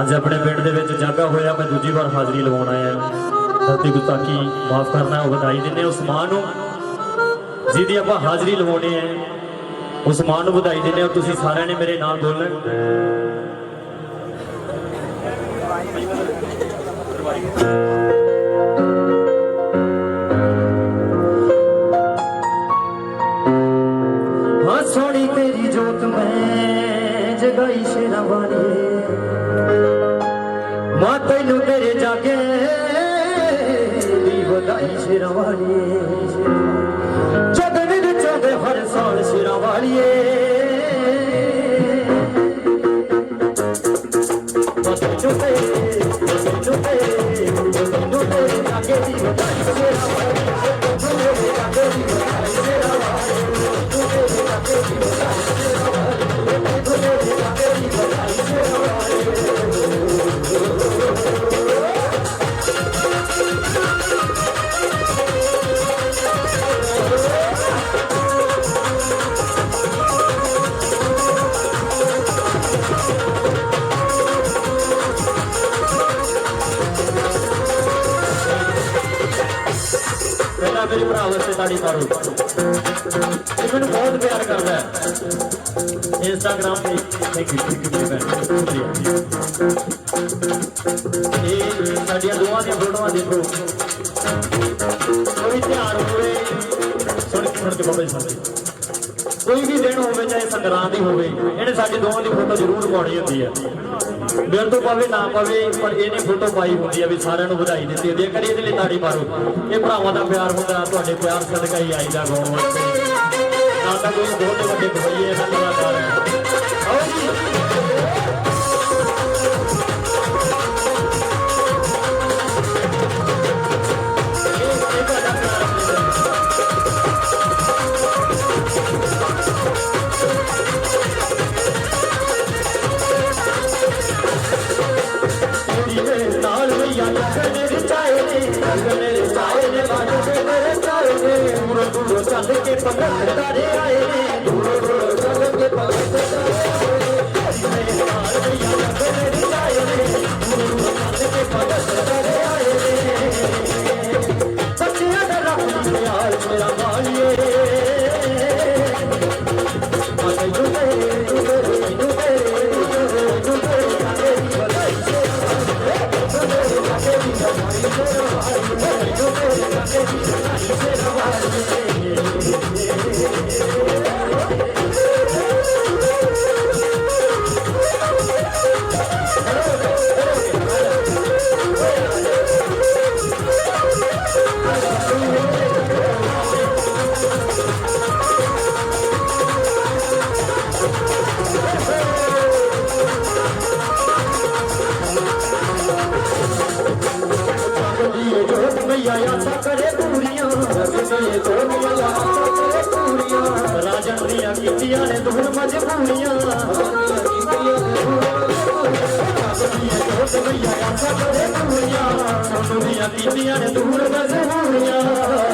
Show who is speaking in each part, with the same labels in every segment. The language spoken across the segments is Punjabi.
Speaker 1: ਅੱਜ ਆਪਣੇ ਪਿੰਡ ਦੇ ਵਿੱਚ ਜਾਗਾ ਹੋਇਆ ਮੈਂ ਦੂਜੀ ਵਾਰ ਹਾਜ਼ਰੀ ਲਵਾਉਣ ਆਇਆ ਗਲਤੀ ਗੁਸਤਾਖੀ ਮਾਫ ਕਰਨਾ, ਉਹ ਵਧਾਈ ਦਿੰਦੇ ਉਸ ਮਾਂ ਨੂੰ, ਜਿਹਦੀ ਆਪਾਂ ਹਾਜ਼ਰੀ ਲਵਾਉਣੀ ਹੈ ਉਸ ਮਾਂ ਨੂੰ ਵਧਾਈ ਦਿੰਦੇ ਹਾਂ ਤੁਸੀਂ ਸਾਰਿਆਂ ਨੇ ਮੇਰੇ ਨਾਲ ਬੋਲਣਾ ਹਾਂ। ਮੈਂ ਜਗਾਈ ਸ਼ੇਰਾਂ ਵਾਲੀਏ ਮਾਂ ਤੈਨੂੰ ਤੇਰੇ ਜਾਗੇ ਦੀ ਵਧਾਈ ਸ਼ੇਰਾਂ ਵਾਲੀਏ ਜਦ ਵੀ ਚੋਦੇ ਹਰ ਸਾਲ ਸ਼ੇਰਾਂ ਵਾਲੀਏ ਮਾਂ ਤੈਨੂੰ ਤੇਰੇ ਤੈਨੂੰ ਤੇਰੇ ਤੈਨੂੰ ਤੇਰੇ ਮੇਰੇ ਭਰਾ ਵਾਸਤੇ ਤਾੜੀ ਮਾਰੋ ਇਹ ਮੈਨੂੰ ਬਹੁਤ ਪਿਆਰ ਕਰਦਾ ਹੈ। ਇੰਸਟਾਗ੍ਰਾਮ ਤੇ ਥੈਂਕ ਯੂ ਥੈਂਕ ਯੂ ਸ਼ੁਕਰੀਆ ਇਹ ਸਾਡੀਆਂ ਦੋਵਾਂ ਦੀਆਂ ਫੋਟੋਆਂ ਦੇਖੋ। ਕੋਈ ਧਿਆਨ ਹੋਵੇ ਸੁਣ ਕੇ ਬਾਬਾ ਜੀ ਸੁਣ ਕੋਈ ਵੀ ਦਿਨ ਹੋਵੇ, ਚਾਹੇ ਸੰਗਰਾਂਦ ਹੀ ਹੋਵੇ, ਇਹਨੇ ਸਾਡੀ ਦੋਵਾਂ ਦੀ ਫੋਟੋ ਜ਼ਰੂਰ ਪਾਉਣੀ ਹੁੰਦੀ ਹੈ ਮੇਰੇ ਤੋਂ ਪਾਵੇ ਨਾ ਪਾਵੇ ਪਰ ਇਹਨੇ ਫੋਟੋ ਪਾਈ ਹੁੰਦੀ ਹੈ ਵੀ ਸਾਰਿਆਂ ਨੂੰ ਵਧਾਈ ਦਿੱਤੀ ਹੁੰਦੀ ਹੈ ਕਰੀ ਇਹਦੇ ਲਈ ਤਾੜੀ ਮਾਰੋ। ਇਹ ਭਰਾਵਾਂ ਦਾ ਪਿਆਰ ਹੁੰਦਾ, ਤੁਹਾਡੇ ਪਿਆਰ ਸਦਕਾ ਹੀ ਆਈਦਾ ਗਾਉਣ ਵਾਸਤੇ। ਨਾ ਤਾਂ ਕੋਈ ਬਹੁਤ ਵੱਡੇ ਭਈਏ ਨਾ ਰਚਾਏ ਨੇ ਮੇਰੇ ਚਾਏ ਨੇ ਦੂਰੋਂ ਦੂਰੋਂ ਕੇ ਪੰਗਤ ਤਾਰੇ ਆਏ ਨੇ। ਇਹ ਕੀਤੀਆਂ ਨੇ ਦੁਹਰ ਮਜਬੂਰੀਆਂ ਬੱਚਿਆਂ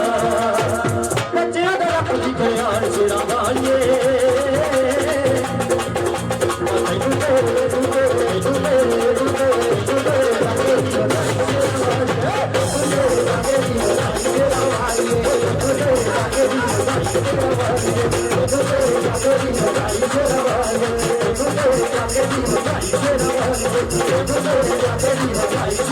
Speaker 1: I'm